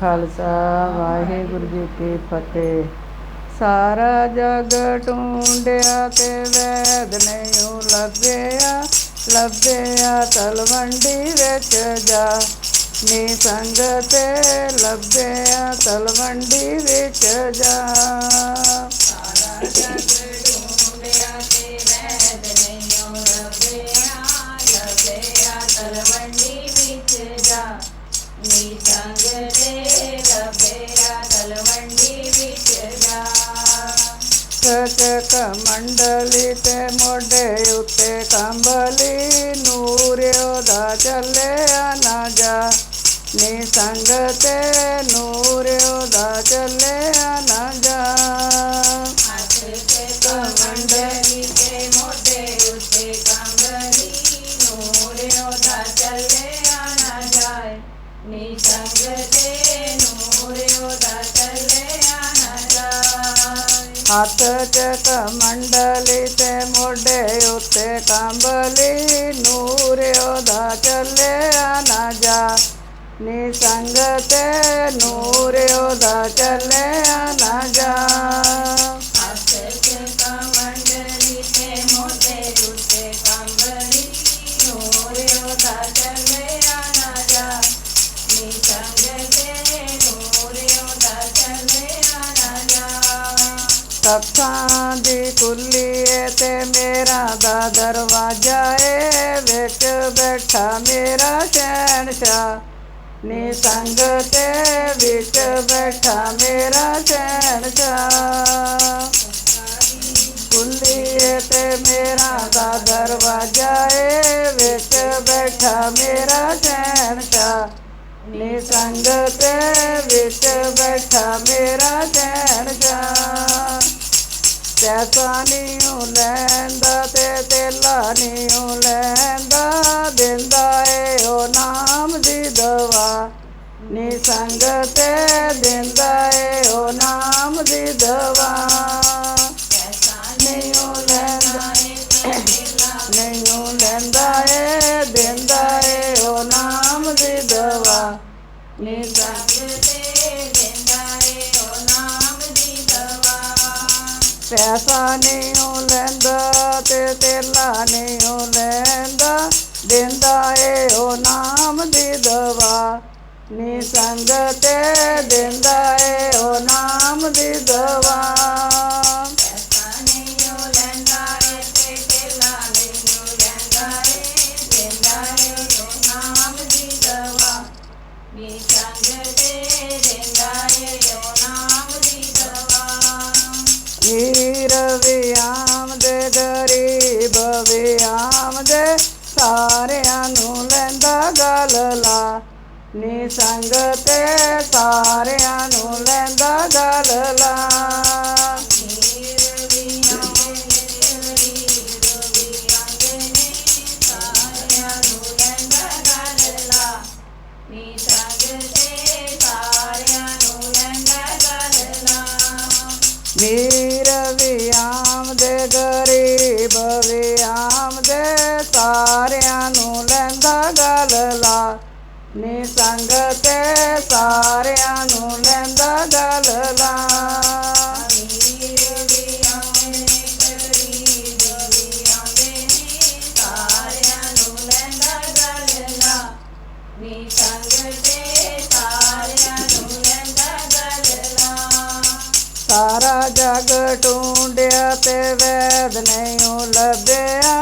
ਖਾਲਸਾ, ਵਾਹਿਗੁਰੂ ਜੀ ਕੀ ਫਤਿਹ। ਸਾਰਾ ਜਗ ਟੁੰਡਿਆ ਤੇ ਵੈਦ ਨਹੀਂ ਲੱਭਿਆ ਲੱਭਿਆ ਤਲਵੰਡੀ ਵਿੱਚ ਜਾ। ਨੀ ਸੰਗ ਤੇ ਲੱਭਿਆ ਤਲਵੰਡੀ ਵਿੱਚ ਜਾ। ਸਾਰਾ ਜਗ ਸਚਕ ਮੰਡਲੀ ਤੇ ਮੋਢੇ ਉੱਤੇ ਕੰਬਲੀ ਨੂਰ ਉਹਦਾ ਹੱਥ ਚ ਕਮੰਡਲੀ ਤੇ ਮੋਢੇ ਉੱਤੇ ਕੰਬਲੀ, ਨੂਰ ਉਹਦਾ ਚੱਲਿਆ ਨਾ ਜਾ। ਨੀ ਸੰਗ ਨੂਰ ਜਾ ਦੀ ਕੁੱਲੀ ਏ ਤੇ ਮੇਰਾ ਦਾ ਦਰਵਾਜ਼ਾ ਏ। ਵਿੱਚ ਬੈਠਾ ਮੇਰਾ ਸ਼ਹਿਨਸ਼ਾਹ। ਨੀ ਸੰਗ ਤੇ ਵਿੱਚ ਬੈਠਾ ਮੇਰਾ ਸ਼ਹਿਨਸ਼ਾਹ। ਕੁੱਲੀ ਏ ਤੇ ਮੇਰਾ ਪੈਸਾ ਨਹੀਂ ਲੈਂਦਾ ਤੇ ਤੇਲਾ ਨਹੀਂ ਲੈਂਦਾ, ਦਿੰਦਾ ਏ ਉਹ ਨਾਮ ਦੀ ਦਵਾ। ਨੀ ਸੰਗ ਤੇ ਦਿੰਦਾ ਏ ਉਹ ਨਾਮ ਦੀ ਦਵਾ। ਪੈਸਾ ਉਹ ਲੈਂਦਾ ਏ ਤੇ ਲੈਂਦਾ। ਏ, ਦਿੰਦਾ ਏ ਉਹ ਦੀ ਦਵਾ। ਨੀ ਸੰਗ ਤੇ ਦਿੰਦਾ ਏ ਉਹ ਨਾਮ ਦੀ ਦਵਾ। ਪੈਸਾ ਨਹੀਂ ਉਹ ਲੈਂਦਾ ਤੇ ਤੇਲਾ ਨਹੀਂ ਉਹ ਲੈਂਦਾ, ਦਿੰਦਾ ਏ ਉਹ ਨਾਮ ਦੀ ਦਵਾ। ਨੀ ਸੰਗ ਤੇ ਦਿੰਦਾ ਏ ਉਹ ਨਾਮ ਦੀ ਦਵਾ। ਸੰਗ ਤੇ ਸਾਰਿਆਂ ਨੂੰ ਲੈਂਦਾ ਗਲ ਲਾ ਸਾਰਾ ਜਗ ਟੁੰਡਿਆ ਤੇ ਵੈਦ ਨਹੀਂ ਲੱਭਿਆ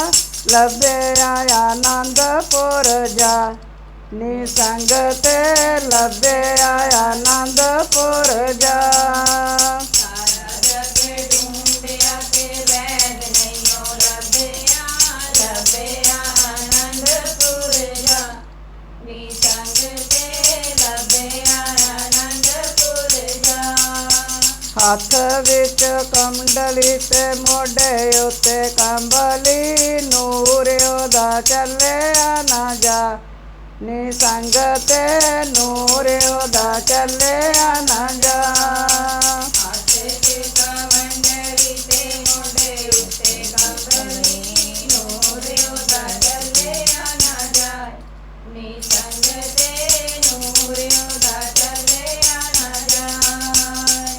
ਲੱਭਿਆ ਆਨੰਦਪੁਰ ਜਾ। ਨੀ ਸੰਗ ਤੇ ਲੱਭਿਆ ਆਨੰਦਪੁਰ ਜਾ। ਹੱਥ ਵਿੱਚ ਕੰਡਲੀ ਤੇ ਮੋਢੇ ਉੱਤੇ ਕੰਬਲੀ, ਨੂਰ ਉਹਦਾ ਚੱਲਿਆ ਨਾ ਜਾ। ਨੀ ਸੰਗ ਤੇ ਨੂਰ ਉਹਦਾ ਚੱਲਿਆ ਨਾ ਜਾ।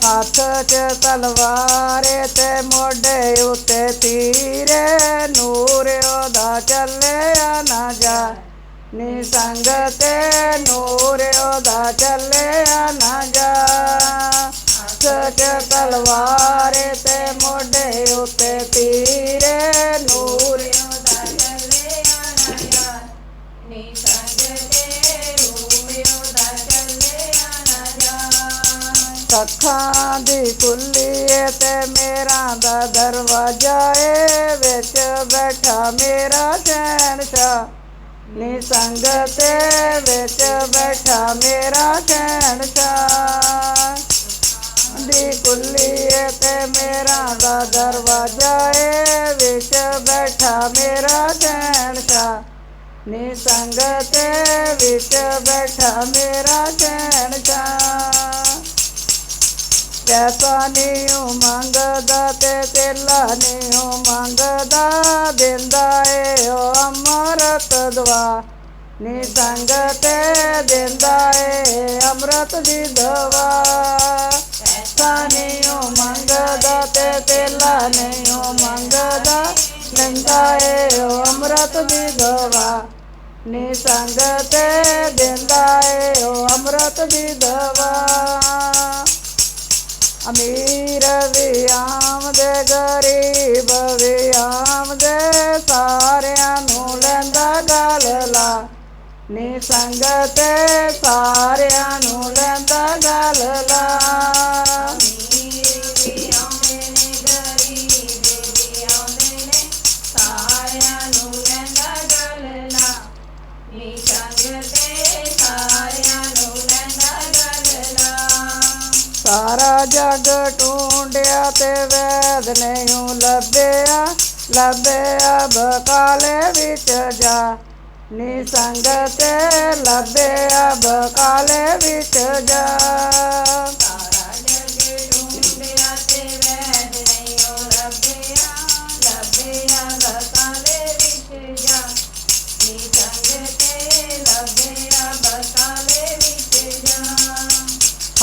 ਹੱਥ 'ਚ ਤਲਵਾਰੇ ਤੇ ਮੋਢੇ ਉੱਤੇ ਤੀਰੇ, ਨੂਰ ਉਹਦਾ ਚੱਲਿਆ ਨਾ ਜਾ। ਨੀ ਸੰਗ ਤੇ ਨੂਰ ਉਹਦਾ ਚੱਲਿਆ ਨਾ ਜਾ। ਹੱਥ 'ਚ ਤਲਵਾਰੇ ਤੇ ਮੋਢੇ ਉੱਤੇ ਤੀਰੇ, ਨੂਰ ਅੱਖਾਂ ਦੀ ਕੁੱਲੀ ਏ ਤੇ ਮੇਰਾ ਦਾ ਦਰਵਾਜ਼ਾ ਏ ਵਿੱਚ ਬੈਠਾ ਮੇਰਾ ਸ਼ਹਿਨਸ਼ਾਹ। ਨੀ ਸੰਗ ਵਿੱਚ ਬੈਠਾ ਮੇਰਾ ਸ਼ਹਿਨਸ਼ਾਹ। ਦੀ ਕੁੱਲੀ ਏ ਤੇ ਮੇਰਾ ਦਾ ਦਰਵਾਜ਼ਾ ਏ ਵਿੱਚ ਬੈਠਾ ਮੇਰਾ ਸ਼ਹਿਨਸ਼ਾਹ। ਨੀ ਸੰਗ ਵਿੱਚ ਬੈਠਾ ਮੇਰਾ ਸ਼ਹਿਨਸ਼ਾਹ। ਪੈਸਾ ਨਹੀਂ ਉਹ ਮੰਗਦਾ ਤੇ ਤੇਲਾ ਨਹੀਂ ਉਹ ਮੰਗਦਾ। ਦਿੰਦਾ ਏ ਉਹ ਅਮਰਤ ਦਵਾ ਨੀ ਸੰਗ ਤੇ ਦਿੰਦਾ ਏ ਅੰਮ੍ਰਿਤ ਦੀ ਦਵਾ ਪੈਸਾ ਨਹੀਂ ਉਹ ਮੰਗਦਾ ਤੇ ਤੇਲਾ ਨਹੀਂ ਉਹ ਮੰਗਦਾ। ਦਿੰਦਾ ਏ ਉਹ ਅੰਮ੍ਰਿਤ ਦੀ ਦਵਾ ਨੀ ਸੰਗ ਤੇ ਦਿੰਦਾ ਏ ਉਹ ਅੰਮ੍ਰਿਤ ਦੀ ਦਵਾ ਅਮੀਰ ਵੀ ਆਮਦੇ ਗਰੀਬ ਵੀ ਆਮਦੇ ਸਾਰਿਆਂ ਨੂੰ ਲੈਂਦਾ ਗਲ ਲਾ ਨੀ ਸੰਗ ਸਾਰਿਆਂ ਨੂੰ ਲੈਂਦਾ ਗਲ ਸਾਰਿਆਂ ਨੂੰ ਸਾਰਾ ਜਗ ਟੂੰਡਿਆ ਤੇ ਵੈਦ ਨਹੀਂ ਲੱਭਿਆ ਲੱਭਿਆ ਬਕਾਲੇ ਵਿੱਚ ਜਾ। ਨੀ ਸੰਗ ਤੇ ਲੱਭਿਆ ਬਕਾਲੇ ਵਿੱਚ ਜਾ।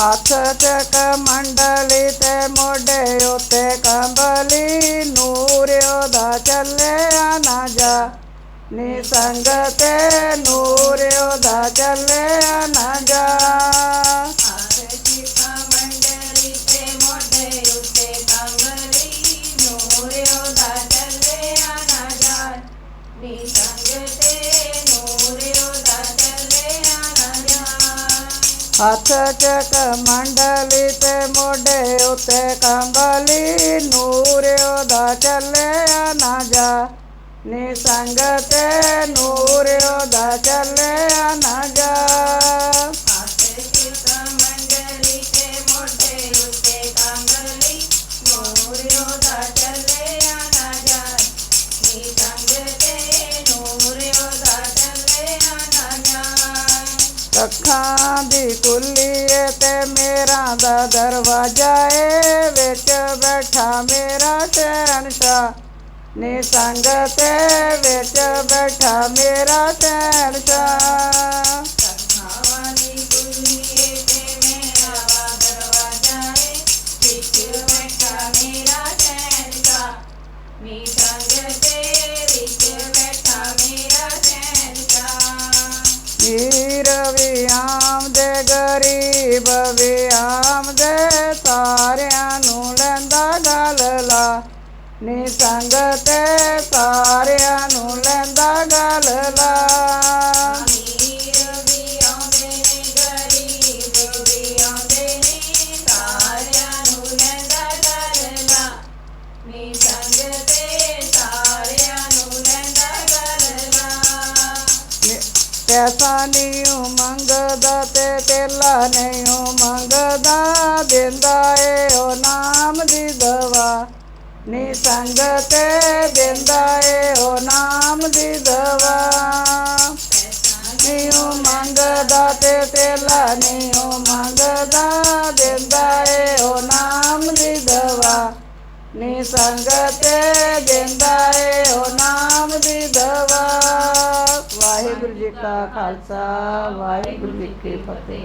ਹੱਥ ਚੱਕ ਮੰਡਲੀ ਤੇ ਮੋਢੇ ਉੱਤੇ ਕੰਬਲੀ, ਨੂਰ ਦਾ ਚੱਲਿਆ ਨਾ ਜਾ। ਨੀ ਸੰਗ ਤੇ ਦਾ ਚੱਲਿਆ ਨਾ ਜਾ। ਹੱਥ ਚੱਕ ਮੰਡਲੀ ਤੇ ਮੋਢੇ ਉੱਤੇ ਕੰਬਲੀ, ਨੂਰ ਉਹਦਾ ਚੱਲਿਆ ਨਾ ਜਾ। ਨੀ ਸੰਗ ਤੇ ਨੂਰ ਉਹਦਾ ਚੱਲਿਆ ਅੱਖਾਂ ਦੀ ਕੁੱਲੀ ਏ ਤੇ ਮੇਰਾ ਦਾ ਦਰਵਾਜ਼ਾ ਏ ਵਿੱਚ ਬੈਠਾ ਮੇਰਾ ਸ਼ਹਿਨਸ਼ਾਹ। ਨੀ ਸੰਗ ਵਿੱਚ ਬੈਠਾ ਮੇਰਾ ਸ਼ਹਿਨਸ਼ਾਹ। ਨੀ ਸੰਗ ਤੇ ਸਾਰਿਆਂ ਨੂੰ ਲੈਂਦਾ ਗਲ ਲਾ ਪੈਸਾ ਨਹੀਂ ਮੰਗਦਾ ਤੇ ਤੇਲਾ ਨਹੀਂ ਮੰਗਦਾ ਦਿੰਦਾ ਸੰਗ ਤੇ ਦਿੰਦਾ ਏ ਉਹ ਨਾਮ ਦੀ ਦਵਾ। ਨਹੀਂ ਉਹ ਮੰਗਦਾ ਤੇ ਤੇਲਾ ਨਹੀਂ ਉਹ ਮੰਗਦਾ, ਦਿੰਦਾ ਏ ਉਹ ਨਾਮ ਦੀ ਦਵਾ। ਨੀ ਸੰਗ ਤੇ ਦਿੰਦਾ ਏ ਉਹ ਨਾਮ ਦੀ ਦਵਾ। ਵਾਹਿਗੁਰੂ ਜੀ ਕਾ ਖਾਲਸਾ, ਵਾਹਿਗੁਰੂ ਜੀ ਕੀ ਫਤਿਹ।